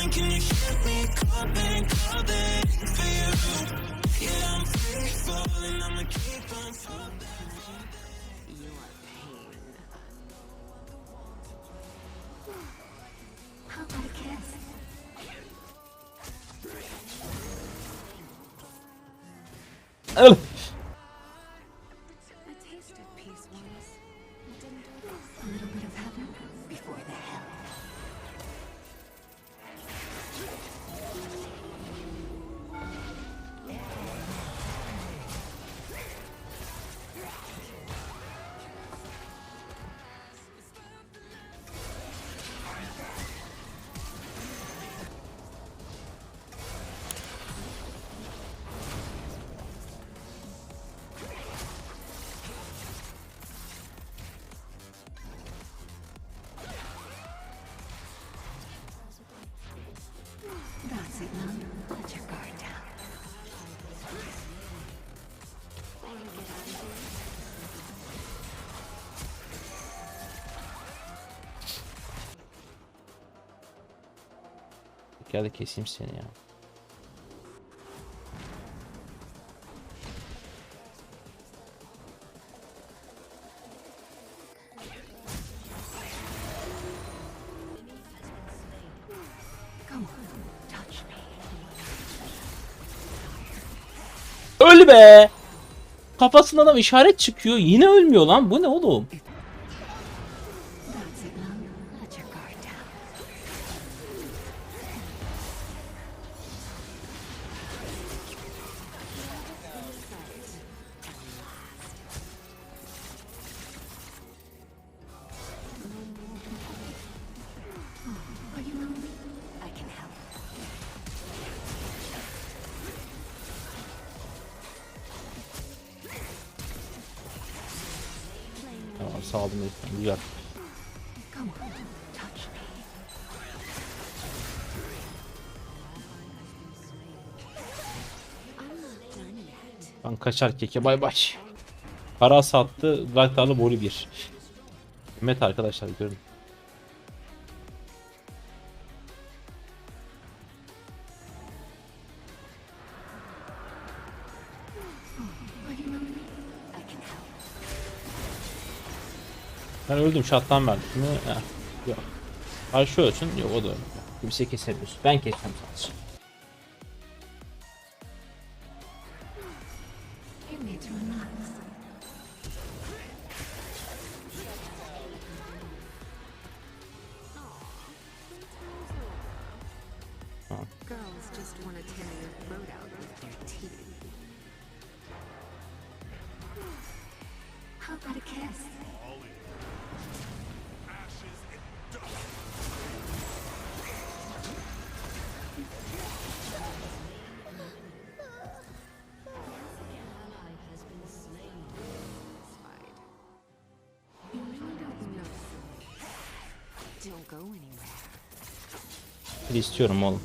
falling, can you hear me calling, calling for you? Yeah, I'm free falling, I'ma keep on falling. How about a kiss? Al. Gel de keseyim seni ya. Öl be! Kafasından adam işaret çıkıyor. Yine ölmüyor lan. Bu ne oğlum? Saldım heriften. Güzel. Ben kaçar keke bay bay. Para sattı. Raktarlı Boli 1. Met arkadaşlar görün. Ben öldüm şattan verdim mi? Heh, yok. Karşı ölsün. Yok o da ölmüyor. Kimse kesemiyorsun. Ben keseceğim sadece. How about a kiss? Bir istiyorum oğlum.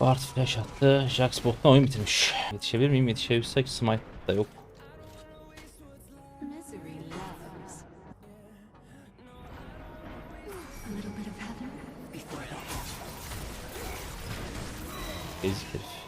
Bart flash attı. Jax botla oyun bitirmiş. Yetişebilir miyim? Yetişebilirsek smite da yok. Misery loves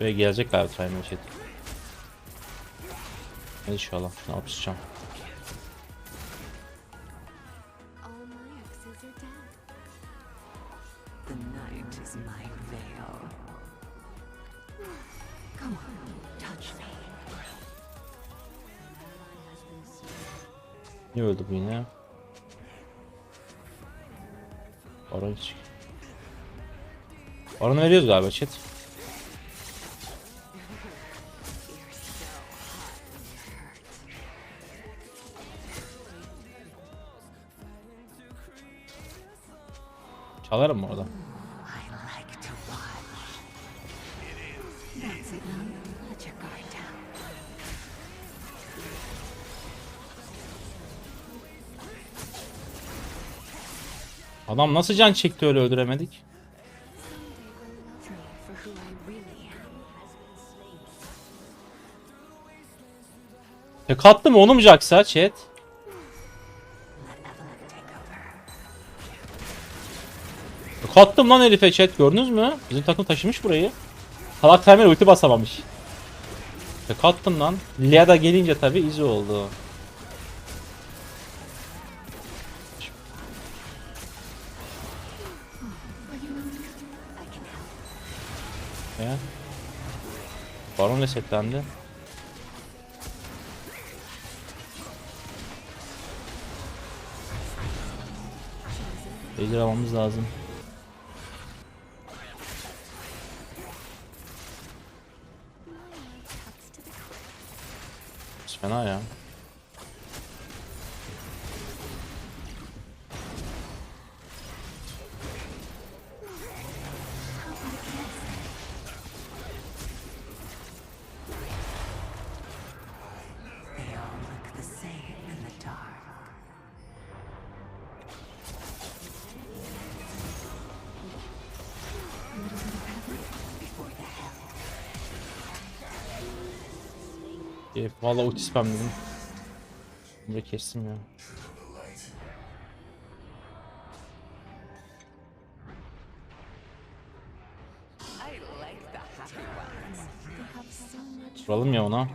Ve gelecek galiba Trimal Chat. İnşallah. Touch me. Niye öldü bu yine? Hiç. Baron veriyoruz galiba chat. Kalarım orada. Adam nasıl can çekti öyle öldüremedik? Tek attı mı oğlum Jax'a chat? Over. Tek attım lan herife chat gördünüz mü? Bizim takım taşımış burayı. Salak timer ulti basamamış. Tek attım lan. Lia da gelince tabi izi oldu. Ya. Baron resetlendi. Ejder almamız lazım. Fena ya. E, Valla ulti spamledim. Bunu kestim ya. Vuralım ya ona.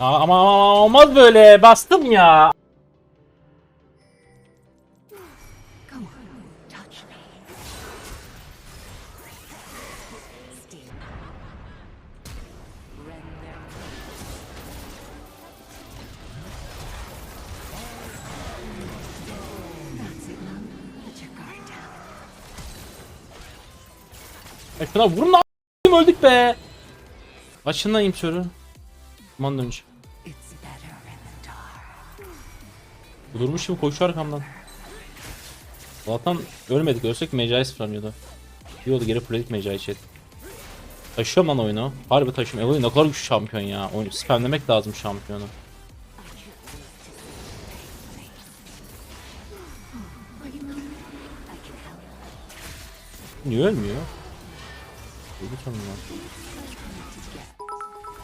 Aa, ama, ama olmaz böyle. Bastım ya. Ya şuna vurun lan. Öldük be. Başından iyiyim soru. Aman dönüş. Durmuş gibi koşuyor arkamdan. Allah'tan ölmedik. Ölsek Mecai sıfırlanıyordu. İyi oldu geri fulledik Mecai chat. Taşıyorum lan oyunu. Harbi taşıyorum. Evelyn ne kadar güçlü şampiyon ya. Oyunu spamlemek lazım şampiyonu. Niye ölmüyor? Öldü sonunda.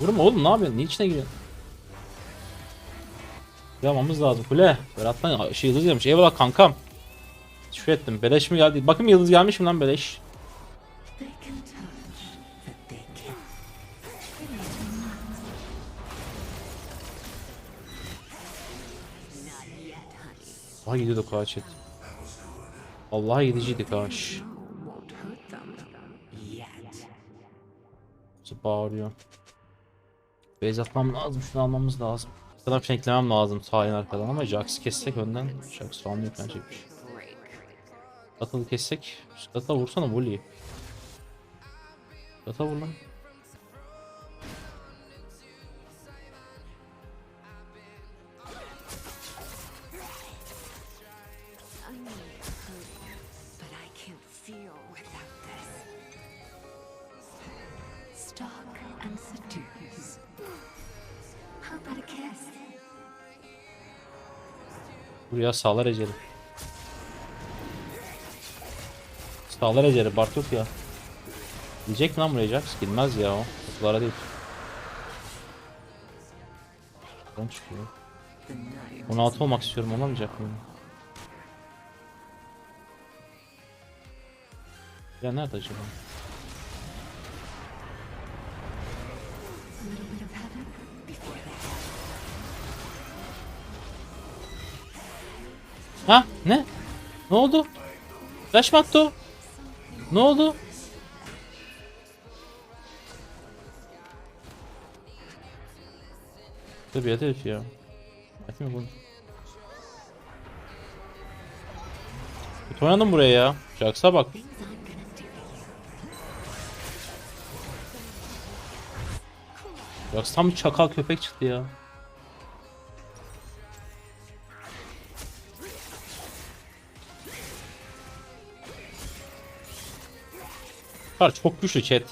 Vurma oğlum ne yapıyorsun? Niye içine giriyorsun? Yapmamız lazım kule. Berat'tan şey yıldız gelmiş. Eyvallah kankam. Teşekkür ettim. Beleş mi geldi? Bakın yıldız gelmiş mi lan beleş? Vallahi gidiyorduk ha chat. Vallahi gidiciydik ha. Bağırıyor. Base atmam lazım. Şunu almamız lazım. Arkadan flanklemem lazım sağ arkadan ama Jax'ı kessek önden. Jax falan yok bence bir şey. Katılı kessek. Katıla vursana Wooly'i. Katıla vur lan. I know it Buraya sağlar eceli. Sağlar eceli Bart yok ya. Diyecek mi lan buraya Jax? Bilmez ya o. Kutulara değil. Buradan çıkıyor. The night 16 olmak istiyorum olamayacak mıyım? Ya nerede acaba? Ha? Ne? Ne oldu? Flash mı attı o? Ne oldu? Tabii herif ya. Bakayım bunu. Kötü oynadım buraya ya. Jax'a bak. Bak tam bir çakal köpek çıktı ya. Var çok güçlü chat.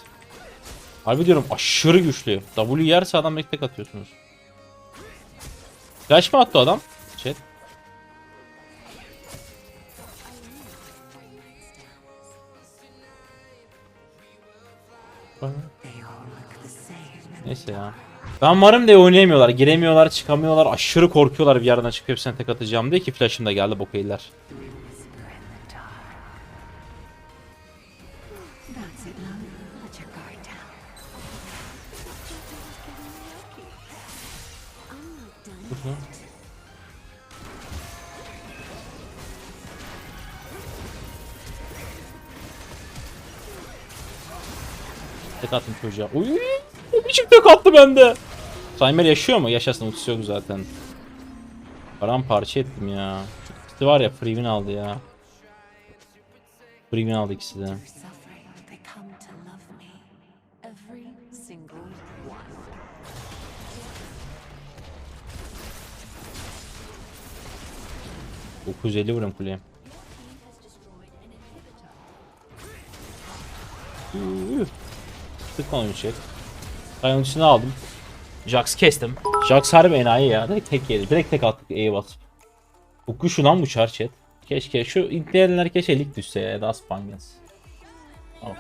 Harbi diyorum aşırı güçlü. W yerse adam tek atıyorsunuz. Flash mı attı adam? Chat. Neyse ya. Ben varım diye oynayamıyorlar. Giremiyorlar, çıkamıyorlar. Aşırı korkuyorlar bir yerden çıkıp hepsine tek atacağım diye ki flash'ım da geldi bokeyler. Whisper Done. Tek attım çocuğa. Uy, o biçim tek attı bende. Timer yaşıyor mu? Yaşasın ultisi yok zaten. Paramparça ettim ya. İkisi var ya free win aldı ya. Free win aldı ikisi de. 950 vuruyorum kuleye. Tık. Ben onun içine aldım. Jax kestim. Jax harbi enayi ya. Direkt tek yedi. Direkt tek attık E'ye basıp. Bu kuşu lan bu çar chat. Keşke şu internetler keşke lig düşse ya da Aspangans. Tamam.